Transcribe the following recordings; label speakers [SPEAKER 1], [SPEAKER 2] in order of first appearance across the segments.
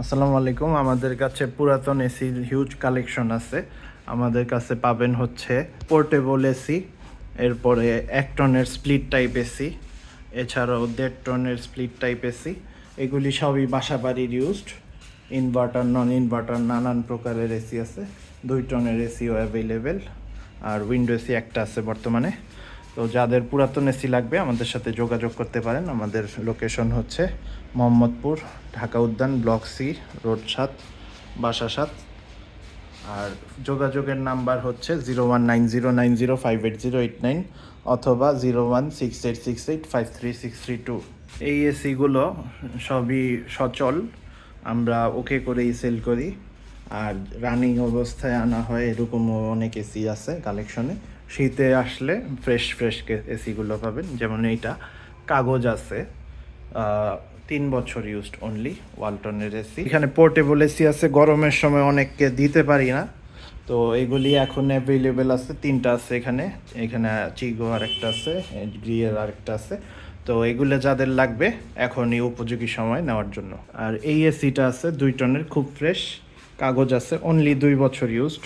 [SPEAKER 1] আসসালামু আলাইকুম। আমাদের কাছে পুরাতন এসির হিউজ কালেকশন আছে। আমাদের কাছে পাবেন হচ্ছে পোর্টেবল এসি এরপরে এক টনের স্প্লিট টাইপ এসি এছাড়াও দেড় টনের স্প্লিট টাইপ এসি এগুলি সবই বাসা বাড়ির ইউজড ইনভার্টার নন ইনভার্টার নানান প্রকারের এসি আছে। দুই টনের এসিও অ্যাভেলেবেল আর উইন্ডো এসি একটা আছে বর্তমানে। তো যাদের পুরাতন এসি লাগবে, আমাদের সাথে যোগাযোগ করতে পারেন। আমাদের লোকেশন হচ্ছে মোহাম্মদপুর, ঢাকা উদ্যান, ব্লক সি রোড সাত, বাসা সাত। আর যোগাযোগের নাম্বার হচ্ছে zero one nine zero nine zero five eight zero eight nine অথবা zero one six eight six eight five three six three two. এই এসিগুলো সবই সচল। আমরা ওকে করেই সেল করি। আর রানিং অবস্থায় আনা হয়, এরকমও অনেক এসি আছে কালেকশনে শীতে আসলে ফ্রেশ ফ্রেশ এসিগুলো পাবেন। যেমন এইটা। কাগজ আছে। তিন বছর ইউজড অনলি ওয়ালটনের এসি। এখানে পোর্টেবল এসি আছে। গরমের সময় অনেককে দিতে পারি না। তো এগুলি এখন অ্যাভেলেবেল আছে। তিনটা আছে এখানে। এখানে চিগো আরেকটা আছে গ্রিয়ের আরেকটা আছে। তো এগুলো যাদের লাগবে এখনই উপযোগী সময় নেওয়ার জন্য। আর এই এসিটা আছে দুই টনের, খুব ফ্রেশ কাগজ আছে অনলি দুই বছর ইউজড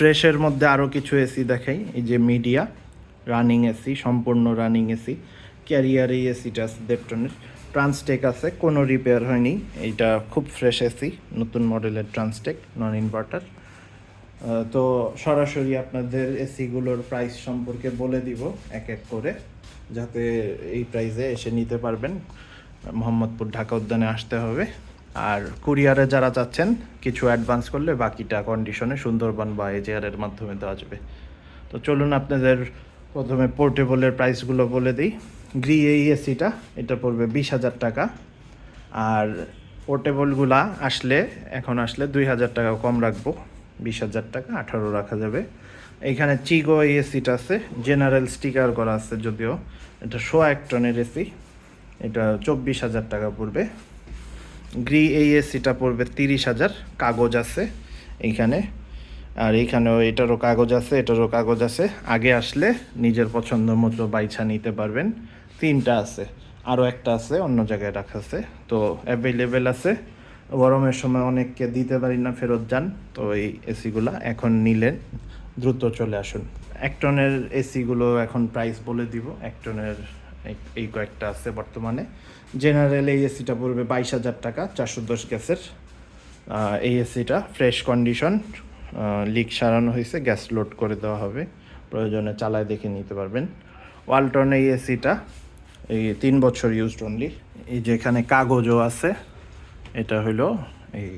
[SPEAKER 1] ফ্রেশের মধ্যে আরও কিছু এসি দেখাই। এই যে মিডিয়া, রানিং এসি সম্পূর্ণ রানিং এসি ক্যারিয়ার এই এসিটা আছে দেড় টনের ট্রান্সটেক আছে, কোনো রিপেয়ার হয়নি। এইটা খুব ফ্রেশ এসি নতুন মডেলের ট্রান্সটেক নন ইনভার্টার তো সরাসরি আপনাদের এসিগুলোর প্রাইস সম্পর্কে বলে দিব এক এক করে, যাতে এই প্রাইসে এসে নিতে পারবেন। মোহাম্মদপুর, ঢাকা উদ্যানে আসতে হবে। আর কুরিয়ারে যারা চাচ্ছেন কিছু অ্যাডভান্স করলে বাকিটা কন্ডিশনে সুন্দরবন বা এজিআরের মাধ্যমে দেওয়া যাবে। তো চলুন আপনাদের প্রথমে পোর্টেবলের প্রাইসগুলো বলে দিই। গ্রি এই এসিটা এটা পড়বে বিশ হাজার টাকা। আর পোর্টেবলগুলা আসলে, এখন আসলে দুই হাজার টাকা কম রাখব। বিশ হাজার টাকা, আঠারো রাখা যাবে। এইখানে চিগো এসিটা আছে জেনারেল স্টিকার করা আছে যদিও। এটা শো এক টনের এসি এটা চব্বিশ হাজার টাকা পড়বে। গ্রি এই এসিটা পড়বে তিরিশ হাজার কাগজ আছে এইখানে। আর এইখানেও এটারও কাগজ আছে, এটারও কাগজ আছে। আগে আসলে নিজের পছন্দ মতো বাইছা নিতে পারবেন। তিনটা আছে, আরও একটা আছে, অন্য জায়গায় রাখা আছে। তো অ্যাভেলেবেল আছে। গরমের সময় অনেককে দিতে পারি না, ফেরত যান। তো এই এসিগুলা এখন নিলেন, দ্রুত চলে আসুন। এক টনের এসিগুলো এখন প্রাইস বলে দিব। এক টনের এই- এই কয়েকটা আছে বর্তমানে। জেনারেল এই এসিটা পড়বে বাইশ হাজার টাকা, চারশো দশ গ্যাসের। এই এসিটা ফ্রেশ কন্ডিশন লিক সারানো হয়েছে, গ্যাস লোড করে দেওয়া হবে। প্রয়োজনে চালায় দেখে নিতে পারবেন। ওয়ালটন এই এসিটা এই তিন বছর ইউজড অনলি এই যে এখানে কাগজও আছে, এটা হলো এই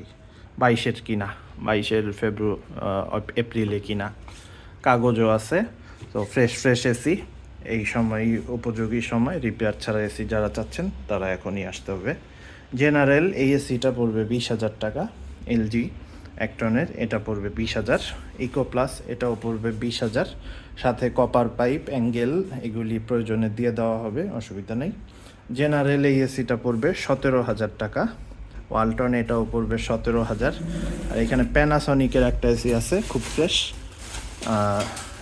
[SPEAKER 1] বাইশের কিনা, বাইশের ফেব্রু এপ্রিলে কিনা। কাগজও আছে, তো ফ্রেশ ফ্রেশ এসি এই সময়, উপযোগী সময় রিপেয়ার ছাড়া এসি যারা চাচ্ছেন, তারা এখনই আসতে হবে। জেনারেল এই এসিটা পড়বে বিশ হাজার টাকা এলজি এক টনের, এটা পড়বে বিশ হাজার ইকো প্লাস এটাও পড়বে বিশ হাজার। সাথে কপার পাইপ অ্যাঙ্গেল এগুলি প্রয়োজনে দিয়ে দেওয়া হবে, অসুবিধা নেই। জেনারেল এই এসিটা পড়বে সতেরো হাজার টাকা ওয়ালটন এটাও পড়বে সতেরো হাজার। আর এখানে প্যানাসনিকের একটা এসি আছে, খুব ফ্রেশ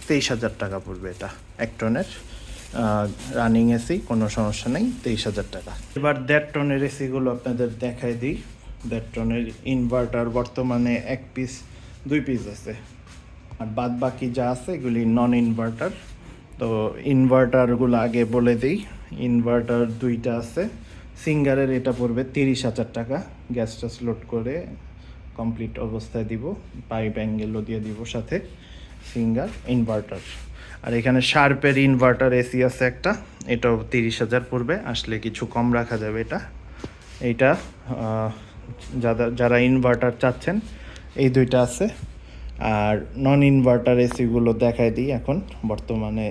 [SPEAKER 1] তেইশ হাজার টাকা পড়বে এটা, এক টনের। রানিং এসি কোনো সমস্যা নেই, তেইশ হাজার টাকা। এবার দেড় টনের এসিগুলো আপনাদের দেখাই দিই। দেড় টনের ইনভার্টার বর্তমানে এক পিস দুই পিস আছে। আর বাদ বাকি যা আছে, এগুলি নন ইনভার্টার তো ইনভার্টারগুলো আগে বলে দিই। ইনভার্টার দুইটা আছে। সিঙ্গারের এটা পড়বে তিরিশ হাজার টাকা। গ্যাস টাস লোড করে কমপ্লিট অবস্থায় দিব। পাইপ অ্যাঙ্গেলও দিয়ে দিব সাথে। সিঙ্গার ইনভার্টার আর এখানে শার্পের ইনভার্টার এসি আছে একটা। এটাও তিরিশ হাজার পড়বে। আসলে কিছু কম রাখা যাবে এটা। এইটা যারা যারা ইনভার্টার চাচ্ছেন, এই দুইটা আছে। আর নন ইনভার্টার এসিগুলো দেখাই দিই এখন। বর্তমানে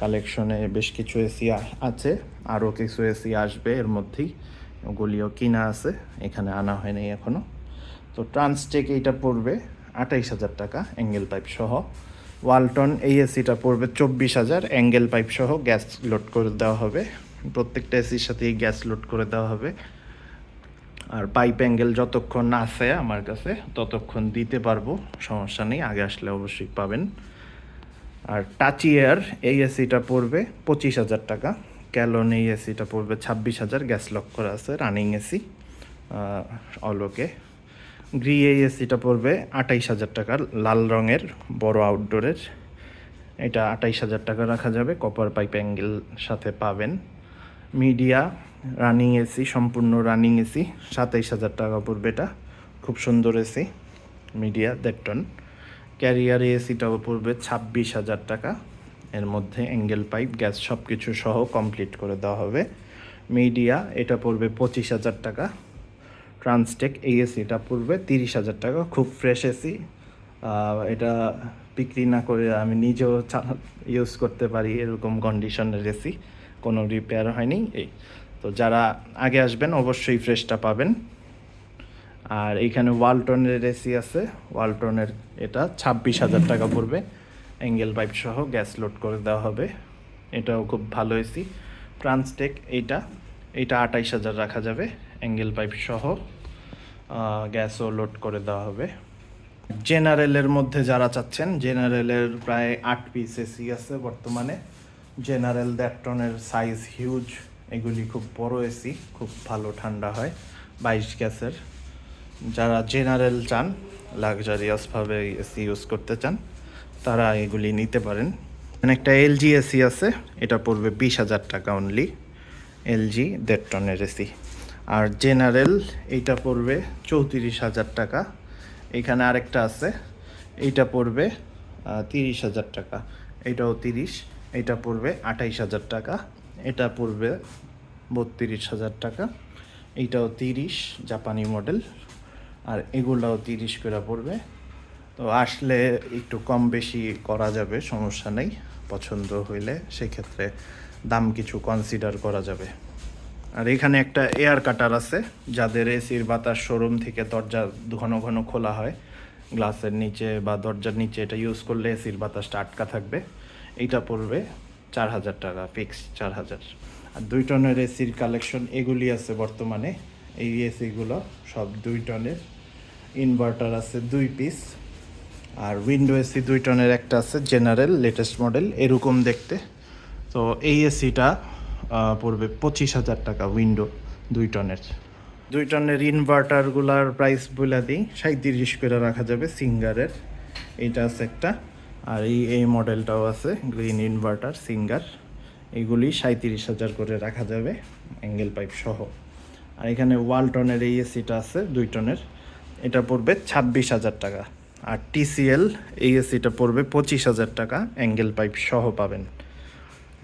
[SPEAKER 1] কালেকশনে বেশ কিছু এসি আছে। আরও কিছু এসি আসবে এর মধ্যেই। ওগুলিও কিনা আছে। এখানে আনা হয়নি এখনও তো ট্রান্সটেক এইটা পড়বে আঠাইশ হাজার টাকা অ্যাঙ্গেল পাইপ সহ। ওয়ালটন এই এসিটা পড়বে চব্বিশ হাজার, অ্যাঙ্গেল পাইপ সহ গ্যাস লোড করে দেওয়া হবে। প্রত্যেকটা এসির সাথেই গ্যাস লোড করে দেওয়া হবে। আর পাইপ অ্যাঙ্গেল যতক্ষণ আছে আমার কাছে, ততক্ষণ দিতে পারব, সমস্যা নেই, আগে আসলে অবশ্যই পাবেন। আর টাচি এয়ার এই এসিটা পড়বে পঁচিশ হাজার টাকা। ক্যালন এই এসিটা পড়বে ছাব্বিশ হাজার, গ্যাস লক করা আছে, রানিং এসি অলোকে গ্রি এই এসিটা পড়বে আটাইশ হাজার টাকা লাল রঙের, বড় আউটডোরের এটা আটাইশ হাজার টাকা রাখা যাবে কপার পাইপ অ্যাঙ্গেল সাথে পাবেন। মিডিয়া রানিং এসি সম্পূর্ণ রানিং এসি সাতাইশ হাজার টাকা পড়বে এটা। খুব সুন্দর এসি মিডিয়া দেড়টন ক্যারিয়ার এসিটাও পড়বে ছাব্বিশ হাজার টাকা। এর মধ্যে অ্যাঙ্গেল পাইপ গ্যাস সব কিছু সহ কমপ্লিট করে দেওয়া হবে। মিডিয়া এটা পড়বে পঁচিশ হাজার টাকা। ট্রান্সটেক এই এসিটা পড়বে তিরিশ হাজার টাকা। খুব ফ্রেশ এসি এটা বিক্রি না করে আমি নিজেও ইউজ করতে পারি এরকম কন্ডিশনের এসি কোনো রিপেয়ার হয়নি। এই, তো যারা আগে আসবেন অবশ্যই ফ্রেশটা পাবেন। আর এইখানে ওয়ালটনের এসি আছে। ওয়ালটনের এটা ছাব্বিশ হাজার টাকা পড়বে। অ্যাঙ্গেল পাইপ সহ গ্যাস লোড করে দেওয়া হবে। এটাও খুব ভালো এসি ট্রান্সটেক এইটা এইটা আটাইশ হাজার রাখা যাবে। অ্যাঙ্গেল পাইপ সহ গ্যাসও লোড করে দেওয়া হবে। জেনারেলের মধ্যে যারা চাচ্ছেন, জেনারেলের প্রায় আট পিস এসি আছে বর্তমানে। জেনারেল দ্যাটটনের সাইজ হিউজ এগুলি খুব বড় এসি খুব ভালো ঠান্ডা হয়, বাইশ গ্যাসের। যারা জেনারেল চান লাক্সারিয়াসভাবে এসি ইউজ করতে চান, তারা এগুলি নিতে পারেন। একটা এলজি এসি আছে, এটা পড়বে বিশ হাজার টাকা অনলি এলজি দেড় টনের এসি আর জেনারেল এইটা পড়বে চৌত্রিশ হাজার টাকা। এখানে আরেকটা আছে, এইটা পড়বে তিরিশ হাজার টাকা। এটাও তিরিশ, এটা পড়বে আঠাইশ হাজার টাকা। এটা পড়বে বত্রিশ হাজার টাকা। এইটাও তিরিশ, জাপানি মডেল। আর এগুলাও তিরিশ করে পড়বে। তো আসলে একটু কম বেশি করা যাবে, সমস্যা নেই। পছন্দ হইলে সেক্ষেত্রে দাম কিছু কনসিডার করা যাবে। আর এখানে একটা এয়ার কাটার আছে, যাদের এসির বাতাস শোরুম থেকে দরজা ঘন ঘন খোলা হয়। গ্লাসের নিচে বা দরজার নিচে এটা ইউজ করলে এসির বাতাসটা আটকা থাকবে। এইটা পড়বে চার হাজার টাকা ফিক্স চার হাজার। আর দুই টনের এসির কালেকশন এগুলি আছে বর্তমানে। এই এসিগুলো সব দুই টনের। ইনভার্টার আছে দুই পিস আর উইন্ডো এসি দুই টনের একটা আছে জেনারেল লেটেস্ট মডেল এরকম দেখতে। তো এই এসিটা পড়বে পঁচিশ হাজার টাকা উইন্ডো দুই টনের দুই টনের ইনভার্টারগুলার প্রাইস বলে দিই সাঁত্রিশ করে রাখা যাবে সিঙ্গারের। এইটা আছে একটা। আর এই এই মডেলটাও আছে গ্রিন ইনভার্টার সিঙ্গার। এইগুলি সাঁত্রিশ হাজার করে রাখা যাবে অ্যাঙ্গেল পাইপ সহ। আর এখানে ওয়ালটনের এই এসিটা আছে, দুই টনের এটা পড়বে ছাব্বিশ হাজার টাকা। আর টিসিএল এই এসিটা পড়বে পঁচিশ হাজার টাকা অ্যাঙ্গেল পাইপ সহ পাবেন।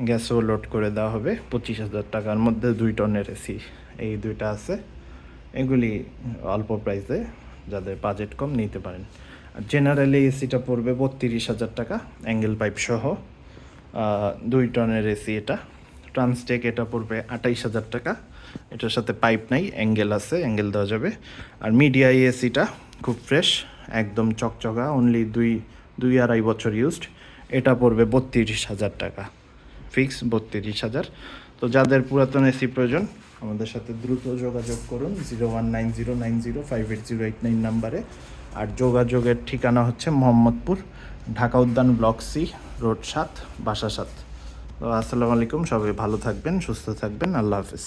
[SPEAKER 1] গ্যাসও লোড করে দেওয়া হবে। পঁচিশ হাজার টাকার মধ্যে দুই টনের এসি এই দুইটা আছে। এগুলি অল্প প্রাইসে যাদের বাজেট কম নিতে পারেন। আর জেনারেলি এসিটা পড়বে বত্রিশ হাজার টাকা অ্যাঙ্গেল পাইপ সহ। দুই টনের এসি এটা। ট্রান্সটেক এটা পড়বে আটাইশ হাজার টাকা। এটার সাথে পাইপ নাই অ্যাঙ্গেল আছে অ্যাঙ্গেল দেওয়া যাবে। আর মিডিয়া এসিটা খুব ফ্রেশ একদম চকচকা অনলি দুই দুই আড়াই বছর ইউজড এটা পড়বে বত্রিশ হাজার টাকা। ফিক্স বত্রিশ হাজার। তো যাদের পুরাতন এসি প্রয়োজন, আমাদের সাথে দ্রুত যোগাযোগ করুন, zero one nine zero nine zero five eight zero eight nine নাম্বারে। আর যোগাযোগের ঠিকানা হচ্ছে মোহাম্মদপুর, ঢাকা উদ্যান ব্লক সি, রোড সাত, বাসা সাত। তো আসসালামু আলাইকুম, সবাই ভালো থাকবেন, সুস্থ থাকবেন, আল্লাহ হাফিজ।